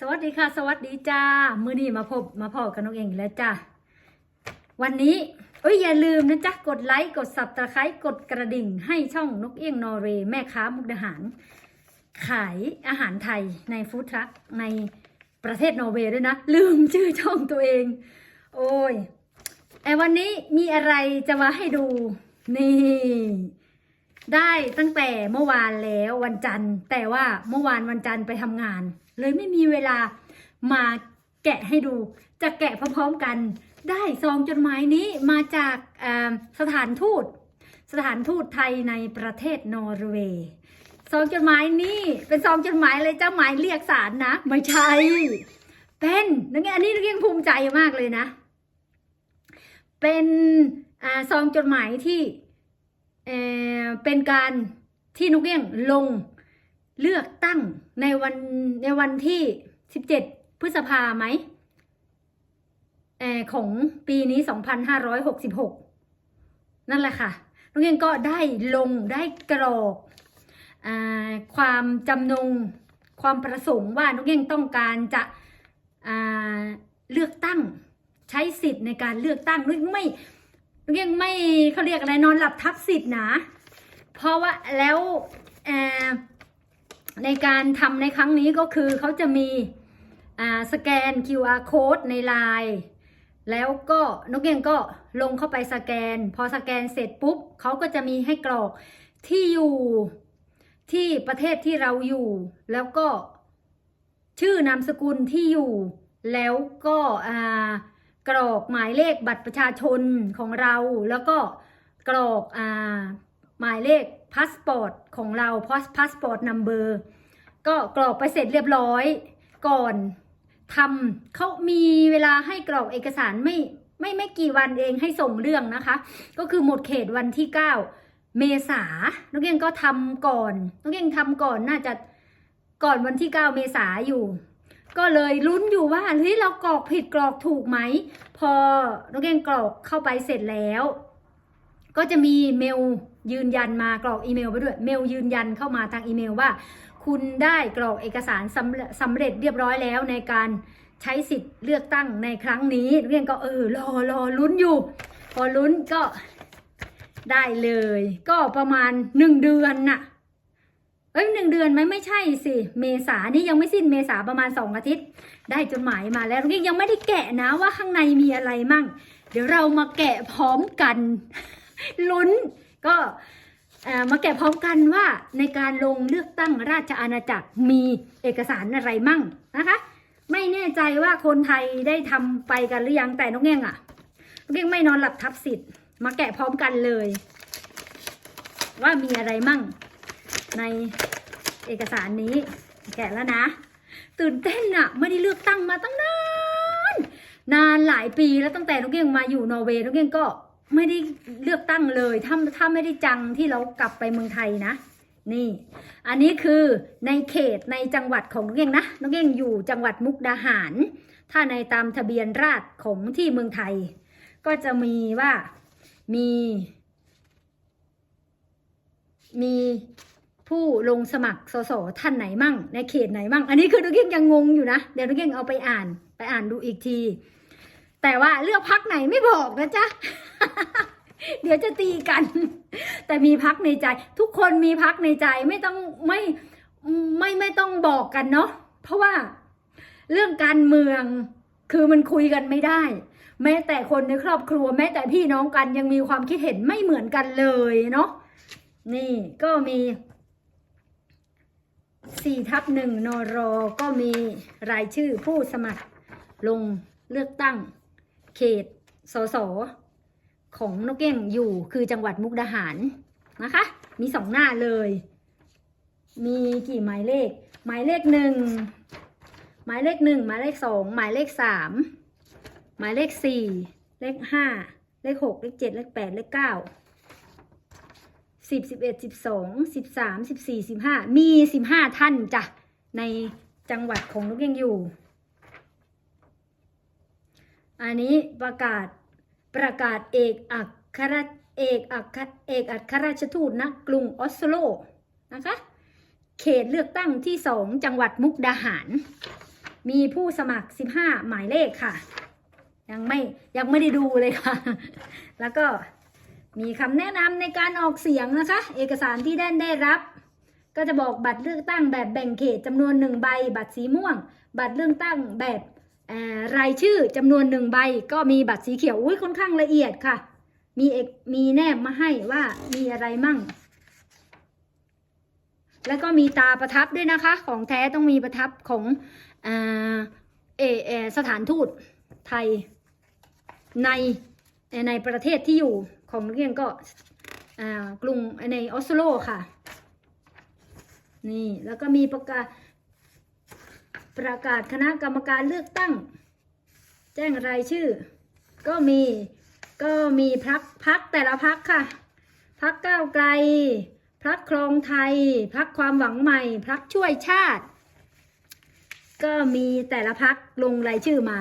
สวัสดีค่ะ สวัสดีจ้า มือนี้มาพบมาพอกับน้องเองแล้วจ้าวันนี้เอ้ยอย่าลืมนะจ๊ะ กดไลค์กดสับตะไคร้กดกระดิ่งให้ช่องนกเอี้ยงนอร์เวย์แม่ค้ามุกดาหาร ขายอาหารไทยในฟู้ดทรัคในประเทศนอร์เวย์ด้วยนะ ลืมชื่อช่องตัวเอง โอ้ยไอ้วันนี้มีอะไรจะมาให้ดู นี่ ได้ตั้งแต่เมื่อวานแล้ววันจันทร์ แต่ว่าเมื่อวานวันจันทร์ไปทำงาน เลยไม่มีเวลามาแกะให้ดู จะแกะพร้อมๆกัน ได้ซองจดหมายนี้มาจากสถานทูต สถานทูตไทยในประเทศนอร์เวย์ซองจดหมายนี้เป็นซองจดหมายเลยเจ้าหมายเรียกสารนะ ไม่ใช่เป็นนักเรียนอันนี้เรียนภูมิใจมากเลยนะ เป็นอซองจดหมายที่ เป็นการที่นุกเอี้ยงลงเลือกตั้งในวันในวันที่ 17 พฤษภาไหมอของปีนี้ 2566 นั่นแหละค่ะนุกเอี้ยงก็ได้ลงได้กรอกอความจำนงความประสงค์ว่านุกเอี้ยงต้องการจะเลือกตั้งใช้สิทธิ์ในการเลือกตั้งนุกไม่ ยังไม่เขาเรียกอะไรนอนหลับทับสิทธิ์นะ เพราะว่าแล้วในการทำในครั้งนี้ก็คือเขาจะมีสแกน QR code ในไลน์แล้วก็นกเองก็ลงเข้าไปสแกน พอสแกนเสร็จปุ๊บเขาก็จะมีให้กรอกที่อยู่ที่ประเทศที่เราอยู่ แล้วก็ชื่อนามสกุลที่อยู่ แล้วก็อ่า กรอกหมายเลขบัตรประชาชนของเรา แล้วก็กรอกอ่าหมายเลขพาสปอร์ตของเราพาสพาสปอร์ตนัมเบอร์ก็กรอกไปเสร็จเรียบร้อย ก่อนทำเขามีเวลาให้กรอกเอกสารไม่ไม่ไม่กี่วันเองให้ส่งเรื่องนะคะ ก็คือหมดเขตวันที่ 9 เมษาน้องเก่งก็ทำก่อนน้องเก่งทำก่อนน่าจะก่อนวันที่ 9 เมษาอยู่ ก็เลยลุ้นอยู่ว่าเฮ้ยเรากรอกผิดกรอกถูกไหม พอน้องเก่งกรอกเข้าไปเสร็จแล้ว ก็จะมีเมลยืนยันมากรอกอีเมลไปด้วย เมลยืนยันเข้ามาทางอีเมลว่า คุณได้กรอกเอกสารสำเร็จเร็จเรียบร้อยแล้วในการใช้สิทธิ์เลือกตั้งในครั้งนี้นักเรียนก็เออรอรอลุ้นอยู่ พอลุ้นก็ได้เลย ก็ประมาณหนึ่งเดือนน่ะ อ้ยหนึ่งเดือนไหมไม่ใช่สิเมษานี่ยังไม่สิ้นเมษาประมาณสองอาทิตย์ ได้จดหมายมาแล้วนักเรียนยังไม่ได้แกะนะว่าข้างในมีอะไรมั่ง เดี๋ยวเรามาแกะพร้อมกันลุ้นก็มาแกะพร้อมกันว่าในการลงเลือกตั้งราชอาณาจักรมีเอกสารอะไรมั่งนะคะ ไม่แน่ใจว่าคนไทยได้ทำไปกันหรือยังแต่นกเงี้ยงอะนกเงี้ยงไม่นอนหลับทับสิทธิ์มาแกะพร้อมกันเลย ว่ามีอะไรมั่ง ในเอกสารนี้ แกะแล้วนะ ตื่นเต้นอะไม่ได้เลือกตั้งมาตั้งนาน นานหลายปีแล้วตั้งแต่นกเกียงมาอยู่นอร์เวย์นกเกียงก็ไม่ได้เลือกตั้งเลยถ้าถ้าไม่ได้จังที่เรากลับไปเมืองไทยนะ นี่ อันนี้คือในเขตในจังหวัดของนกเกียงนะนกเกียงอยู่จังหวัดมุกดาหาร ถ้าในตามทะเบียนราษฎรของที่เมืองไทย ก็จะมีว่ามี มี ผู้ลงสมัครสสท่านไหนมั่ง ในเขตไหนมั่ง อันนี้คือนุกเก้งยังงงอยู่นะ เดี๋ยวนุกเก้งเอาไปอ่าน ไปอ่านดูอีกที แต่ว่าเลือกพักไหนไม่บอกนะจ๊ะ เดี๋ยวจะตีกัน แต่มีพักในใจ ทุกคนมีพักในใจไม่ต้องไม่ไม่ไม่ต้องบอกกันเนาะเพราะว่าเรื่องการเมืองคือมันคุยกันไม่ได้ แม้แต่คนในครอบครัว แม้แต่พี่น้องกันยังมีความคิดเห็นไม่เหมือนกันเลยเนาะนี่ก็มี สี่ทับหนึ่งนรก็มีรายชื่อผู้สมัครลงเลือกตั้ง เขตสสของนกเก้งอยู่คือจังหวัดมุกดาหารนะคะ มีสองหน้าเลย มีกี่หมายเลข หมายเลขหนึ่งหมายเลขหนึ่งหมายเลขสองหมายเลขสามหมายเลขสี่เลขห้าเลขหกเลขเจ็ดเลขแปดเลขเก้า สิบสิบเอ็ดสิบสองสิบสามสิบสี่สิบห้ามีสิบห้าท่านจ้ะในจังหวัดของนกเก้งอยู่ อันนี้ประกาศประกาศเอกอัครราเอกอัครเอกอัครราชทูตณกรุงออสโลนะคะ เขตเลือกตั้งที่สองจังหวัดมุกดาหาร มีผู้สมัคร 15 หมายเลขค่ะ ยังไม่ยังไม่ได้ดูเลยค่ะ แล้วก็ มีคำแนะนำในการออกเสียงนะคะ เอกสารที่ได้ได้รับ ก็จะบอกบัตรเลือกตั้งแบบแบ่งเขตจำนวนหนึ่งใบ บัตรสีม่วง บัตรเลือกตั้งแบบรายชื่อจำนวนหนึ่งใบ ก็มีบัตรสีเขียวอุ้ยค่อนข้างละเอียดค่ะ มีเอกมีแนบมาให้ว่ามีอะไรมั่ง แล้วก็มีตาประทับด้วยนะคะ ของแท้ต้องมีประทับของอเอเอสถานทูตไทยในในประเทศที่อยู่ ของนักเรียนก็กรุงในออสโลค่ะ นี่ แล้วก็มีประกาศประกาศคณะกรรมการเลือกตั้ง แจ้งรายชื่อ ก็มีก็มีพักพักแต่ละพักค่ะ พักก้าวไกล พักครองไทย พักความหวังใหม่ พักช่วยชาติ ก็มีแต่ละพักลงรายชื่อมา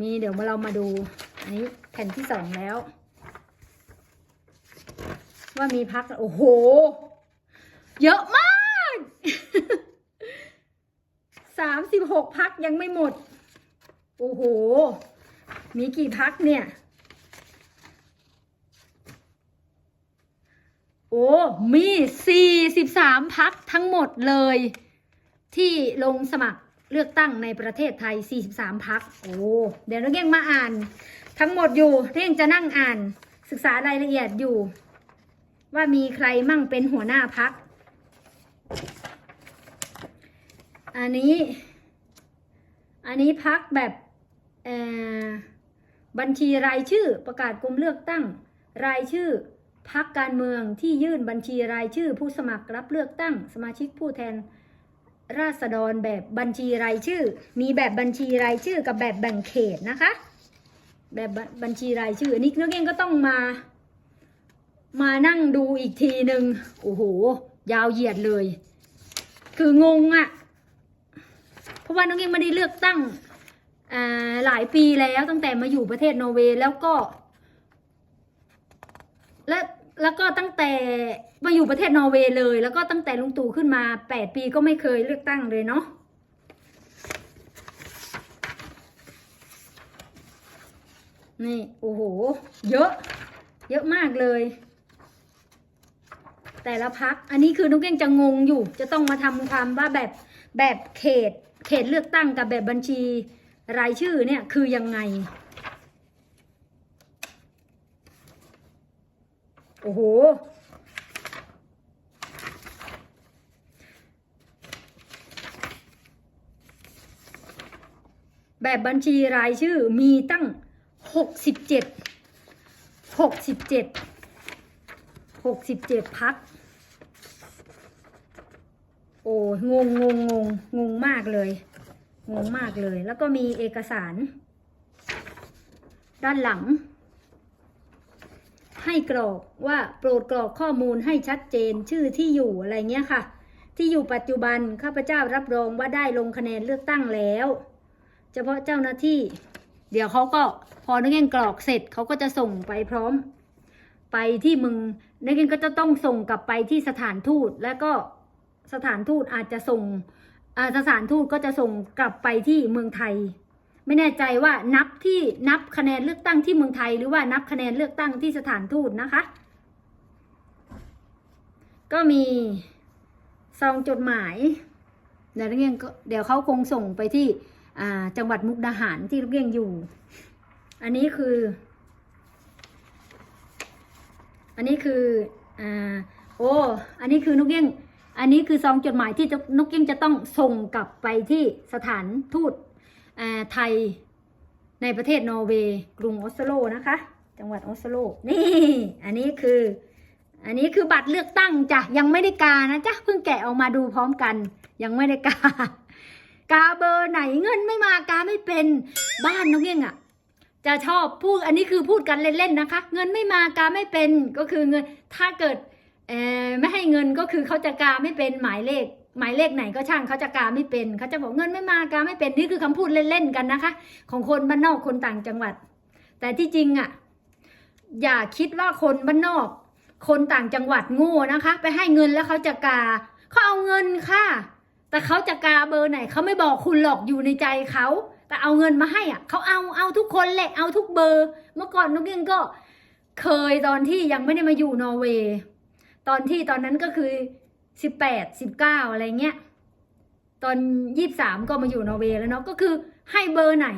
มีเดี๋ยวเรามาดูอันนี้แผ่นที่สองแล้ว ว่ามีพักโอ้โห เยอะมากสามสิบหกพักยังไม่หมด โอ้โห มีกี่พักเนี่ย โอ้ มีสี่สิบสามพักทั้งหมดเลย ที่ลงสมัครเลือกตั้งในประเทศไทย 43 พัก โอ้ เดี๋ยวนักเรียนมาอ่าน ทั้งหมดอยู่เรียงจะนั่งอ่าน ศึกษารายละเอียดอยู่ ว่ามีใครมั่งเป็นหัวหน้าพัก อันนี้ อันนี้พักแบบบัญชีรายชื่อประกาศกรมเลือกตั้ง รายชื่อพักการเมืองที่ยื่นบัญชีรายชื่อ ผู้สมัครรับเลือกตั้ง สมาชิกผู้แทนราษฎรแบบบัญชีรายชื่อ มีแบบบัญชีรายชื่อกับแบบแบ่งเขตนะคะ แบบบบัญชีรายชื่ออันนี้นักเรียนก็ต้องมา มานั่งดูอีกทีหนึ่งโอ้โห ยาวเหยียดเลย คืองงอะ่ะ เพราะว่าน้องเองไม่ได้เลือกตั้งอ่าหลายปีแล้วตั้งแต่มาอยู่ประเทศนอร์เวย์แล้วก็ และแล้วก็ตั้งแต่มาอยู่ประเทศนอร์เวย์เลย แล้วก็ตั้งแต่ลุงตู่ขึ้นมาแปดปีก็ไม่เคยเลือกตั้งเลยเนาะนี่ โอ้โห เยอะ เยอะมากเลย แต่ละพัก อันนี้คือนุ๊กเก้งจะงงอยู่ จะต้องมาทำความว่าแบบแบบเขต เขตเลือกตั้งกับแบบบัญชีรายชื่อเนี่ยคือยังไง โอ้โห แบบบัญชีรายชื่อมีตั้งหกสิบเจ็ดหกสิบเจ็ดหกสิบเจ็ดพัก โอ้งงงงงงงงมากเลยงงมากเลย แล้วก็มีเอกสาร ด้านหลัง ให้กรอกว่าโปรดกรอกข้อมูลให้ชัดเจนชื่อที่อยู่อะไรเงี้ยค่ะ ที่อยู่ปัจจุบันข้าพเจ้ารับรองว่าได้ลงคะแนนเลือกตั้งแล้ว เฉพาะเจ้าหน้าที่ เดี๋ยวเขาก็พอนักเรียนกรอกเสร็จเขาก็จะส่งไปพร้อม ไปที่มึงนักเรียนก็จะต้องส่งกลับไปที่สถานทูตแล้วก็ สถานทูตอาจจะส่งสถานทูตก็จะส่งกลับไปที่เมืองไทย ไม่แน่ใจว่านับที่นับคะแนนเลือกตั้งที่เมืองไทย หรือว่านับคะแนนเลือกตั้งที่สถานทูตนะคะ ก็มีซองจดหมายเดี๋ยวนักเรียนก็เดี๋ยวเขาคงส่งไปที่จังหวัดมุกดาหารที่นักเรียนอยู่ อันนี้คือ อันนี้คืออ่าโอ้ อันนี้คือนกเอี้ยง อันนี้คือซองจดหมายที่นกเอี้ยงจะต้องส่งกลับไปที่สถานทูตไทยในประเทศนอร์เวย์กรุงออสโลนะคะ จังหวัดออสโลนี่ อันนี้คือ อันนี้คือบัตรเลือกตั้งจ้ะยังไม่ได้กานะจ๊ะเพิ่งแกะออกมาดูพร้อมกัน ยังไม่ได้กากาเบอร์ไหนเงินไม่มากาไม่เป็นบ้านน้องเอี้ยงอะจะชอบพูดอันนี้คือพูดกันเล่นๆนะคะ เงินไม่มากาไม่เป็นก็คือเงินถ้าเกิด ไม่ให้เงินก็คือเขาจะกาไม่เป็นหมายเลข หมายเลขไหนก็ช่างเขาจะกาไม่เป็นเขาจะบอกเงินไม่มากาไม่เป็นนี่คือคำพูดเล่นๆกันนะคะ ของคนบ้านนอกคนต่างจังหวัด แต่ที่จริงอะอย่าคิดว่าคนบ้านนอก คนต่างจังหวัดโง่นะคะ ไปให้เงินแล้วเขาจะกาเขาเอาเงินค่ะ แต่เขาจะกาเบอร์ไหนเขาไม่บอกคุณหรอกอยู่ในใจเขาแต่เอาเงินมาให้อะเขาเอาเอาทุกคนแหละเอาทุกเบอร์ เมื่อก่อนนุกเองก็เคยตอนที่ยังไม่ได้มาอยู่นอร์เวย์ ตอนที่ตอนนั้นก็คือสิบแปดสิบเก้าอะไรเงี้ย ตอนยี่สามก็มาอยู่นอร์เวย์แล้วเนาะก็คือให้เบอร์ไหน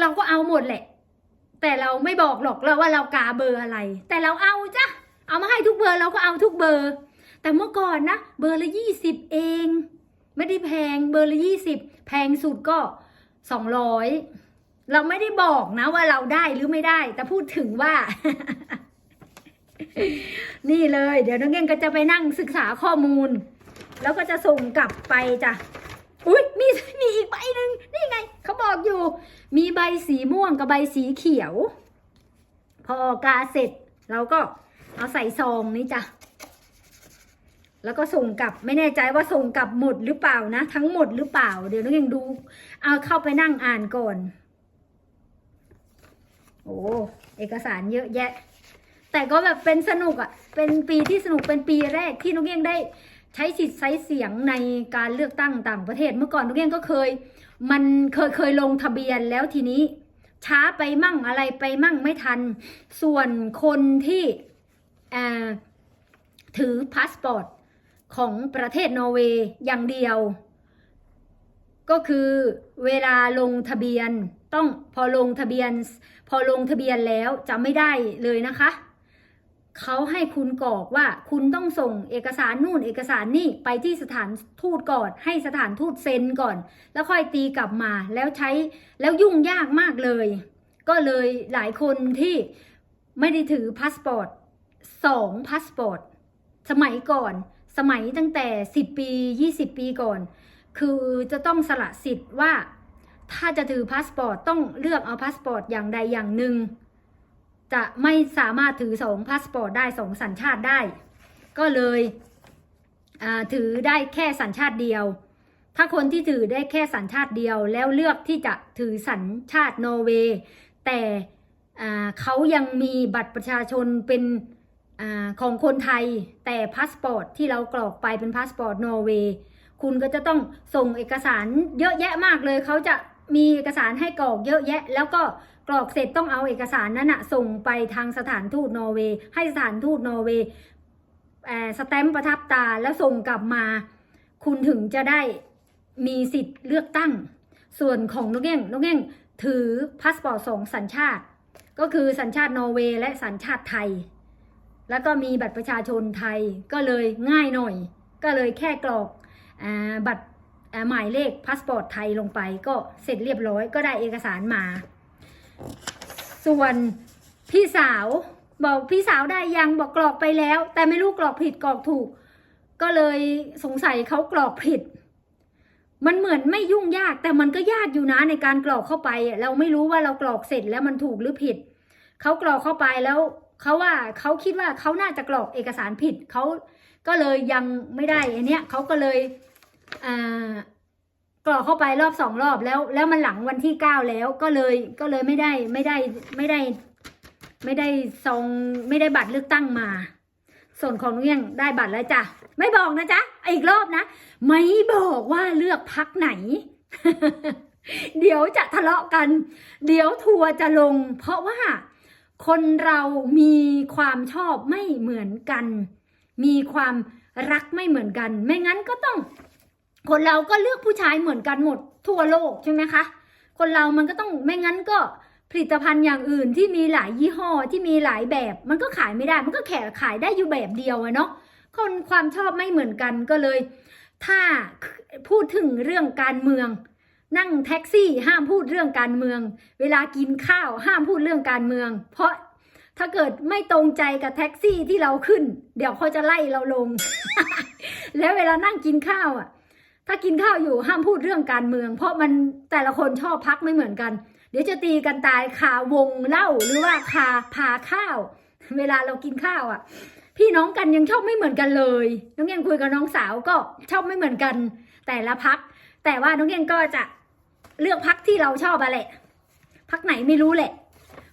เราก็เอาหมดแหละ แต่เราไม่บอกหรอกเราว่าเรากาเบอร์อะไร แต่เราเอาจ้ะเอามาให้ทุกเบอร์เราก็เอาทุกเบอร์ แต่เมื่อก่อนนะเบอร์ละยี่สิบเอง ไม่ได้แพงเบอร์ละยี่สิบแพงสุดก็สองร้อยเราไม่ได้บอกนะว่าเราได้หรือไม่ได้ แต่พูดถึงว่า นี่เลย เดี๋ยวน้องเก้งก็จะไปนั่งศึกษาข้อมูล แล้วก็จะส่งกลับไปจ้ะอุ้ยมีมีอีกใบหนึ่งนี่ไงเขาบอกอยู่ มีใบสีม่วงกับใบสีเขียว พอกาเสร็จเราก็เอาใส่ซองนี้จ้ะแล้วก็ส่งกลับไม่แน่ใจว่าส่งกลับหมดหรือเปล่านะ ทั้งหมดหรือเปล่า เดี๋ยวน้องยังดูเอาเข้าไปนั่งอ่านก่อน โอ้เอกสารเยอะแยะ แต่ก็แบบเป็นสนุกอะ่ะ เป็นปีที่สนุกเป็นปีแรกที่นุกเอี้ยงได้ใช้สิทธิ์ใช้เสียงในการเลือกตั้งต่างประเทศ เมื่อก่อนนุกเอี้ยงก็เคย มันเคยเคยลงทะเบียนแล้วทีนี้ ช้าไปมั่งอะไรไปมั่งไม่ทัน ส่วนคนที่ถือพาสปอร์ตของประเทศนอร์เวย์อย่างเดียว ก็คือเวลาลงทะเบียนต้องพอลงทะเบียน พอลงทะเบียนแล้วจะไม่ได้เลยนะคะ เขาให้คุณกรอกว่าคุณต้องส่งเอกสารนู่นเอกสารนี่ไปที่สถานทูตก่อน ให้สถานทูตเซ็นก่อน แล้วค่อยตีกลับมาแล้วใช้แล้วยุ่งยากมากเลย ก็เลยหลายคนที่ไม่ได้ถือพาสปอร์ตสองพาสปอร์ตสมัยก่อน สมัยตั้งแต่ 10 ปี 20 ปีก่อน คือจะต้องสละสิทธิ์ว่า ถ้าจะถือพาสปอร์ตต้องเลือกเอาพาสปอร์ตอย่างใดอย่างหนึ่ง จะไม่สามารถถือสองพาสปอร์ตได้สองสัญชาติได้ ก็เลยถือได้แค่สัญชาติเดียว ถ้าคนที่ถือได้แค่สัญชาติเดียว แล้วเลือกที่จะถือสัญชาตินอร์เวย์แต่เขายังมีบัตรประชาชนเป็นอของคนไทย แต่พาสปอร์ตที่เรากรอกไปเป็นพาสปอร์ตนอร์เวย์คุณก็จะต้องส่งเอกสารเยอะแยะมากเลยเขาจะ มีเอกสารให้กรอกเยอะแยะ แล้วก็กรอกเสร็จต้องเอาเอกสารนั้นนะส่งไปทางสถานทูตนอร์เวย์ให้สถานทูตนอร์เวย์สแตมป์ประทับตาแล้วส่งกลับมา คุณถึงจะได้มีสิทธิ์เลือกตั้ง ส่วนของนกเก้งนกเก้งถือพาสปอร์ตสองสัญชาติ ก็คือสัญชาตินอร์เวย์และสัญชาติไทย แล้วก็มีบัตรประชาชนไทยก็เลยง่ายหน่อย ก็เลยแค่กรอกอบัตร หมายเลขพาสปอร์ตไทยลงไปก็เสร็จเรียบร้อยก็ได้เอกสารมา ส่วนพี่สาวบอกพี่สาวได้ยังบอกกรอกไปแล้ว แต่ไม่รู้กรอกผิดกรอกถูก ก็เลยสงสัยเขากรอกผิด มันเหมือนไม่ยุ่งยาก แต่มันก็ยากอยู่นะในการกรอกเข้าไป เราไม่รู้ว่าเรากรอกเสร็จแล้วมันถูกหรือผิดเขากรอกเข้าไปแล้วเขาว่าเขาคิดว่าเขาน่าจะกรอกเอกสารผิดเขาก็เลยยังไม่ได้อันเนี้ยเขาก็เลย กรอกเข้าไปรอบสองรอบแล้ว แล้วมันหลังวันที่เก้าแล้วก็เลยก็เลยไม่ได้ไม่ได้ไม่ได้ ไม่ได้ซองไม่ได้บัตรเลือกตั้งมา ส่วนของนุ้งยังได้บัตรแล้วจ้ะไม่บอกนะจ๊ะอีกรอบนะ ไม่บอกว่าเลือกพักไหน เดี๋ยวจะทะเลาะกัน เดี๋ยวทัวร์จะลง เพราะว่าคนเรามีความชอบไม่เหมือนกัน มีความรักไม่เหมือนกัน ไม่งั้นก็ต้อง คนเราก็เลือกผู้ชายเหมือนกันหมดทั่วโลกใช่ไหมคะ คนเรามันก็ต้องไม่งั้นก็ผลิตภัณฑ์อย่างอื่นที่มีหลายยี่ห้อที่มีหลายแบบ มันก็ขายไม่ได้ มันก็แค่ขายได้อยู่แบบเดียวอะเนาะคนความชอบไม่เหมือนกันก็เลย ถ้าพูดถึงเรื่องการเมือง นั่งแท็กซี่ห้ามพูดเรื่องการเมือง เวลากินข้าวห้ามพูดเรื่องการเมือง เพราะถ้าเกิดไม่ตรงใจกับแท็กซี่ที่เราขึ้น เดี๋ยวเขาจะไล่เราลง แล้วเวลานั่งกินข้าวอะ ถ้ากินข้าวอยู่ห้ามพูดเรื่องการเมือง เพราะมันแต่ละคนชอบพักไม่เหมือนกัน เดี๋ยวจะตีกันตายคาวงเล้าหรือว่าคาพาข้าว เวลาเรากินข้าวอะ พี่น้องกันยังชอบไม่เหมือนกันเลยน้องเย็นคุยกับน้องสาวก็ชอบไม่เหมือนกัน แต่ละพัก แต่ว่าน้องเย็นก็จะเลือกพักที่เราชอบอะแหละพักไหนไม่รู้แหละ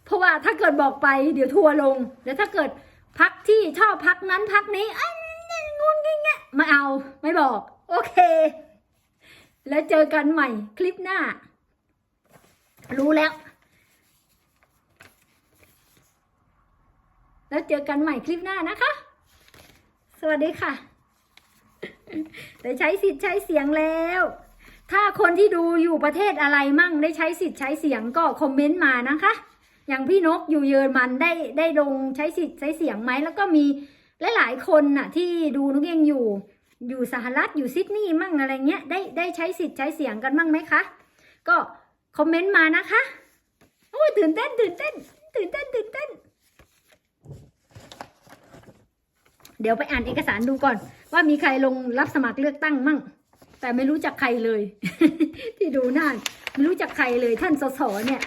เพราะว่าถ้าเกิดบอกไปเดี๋ยวทัวร์ลง แล้วถ้าเกิดพักที่ชอบพักนั้นพักนี้อ้ยงุนงี้เงี้ยไม่เอาไม่บอก โอเค แล้วเจอกันใหม่คลิปหน้า รู้แล้ว แล้วเจอกันใหม่คลิปหน้านะคะ สวัสดีค่ะได้ใช้สิทธิ์ใช้เสียงแล้ว ถ้าคนที่ดูอยู่ประเทศอะไรมั่งได้ใช้สิทธิ์ใช้เสียงก็คอมเมนต์มานะคะ อย่างพี่นกอยู่เยอรมันได้ได้ลงใช้สิทธิ์ใช้เสียงไหมแล้วก็มีหลายๆคนน่ะ ที่ดูนกเองอยู่ อยู่สหรัฐอยู่ซิดนีย์มั่งอะไรเงี้ยได้ได้ใช้สิทธิ์ใช้เสียงกันมั่งไหมคะ ก็คอมเมนต์มานะคะโอ้ยตื่นเต้นตื่นเต้น ตื่นเต้นตื่นเต้น เดี๋ยวไปอ่านเอกสารดูก่อน ว่ามีใครลงรับสมัครเลือกตั้งมั่ง แต่ไม่รู้จักใครเลย ที่ดูหน้าไม่รู้จักใครเลยท่านสสเนี่ย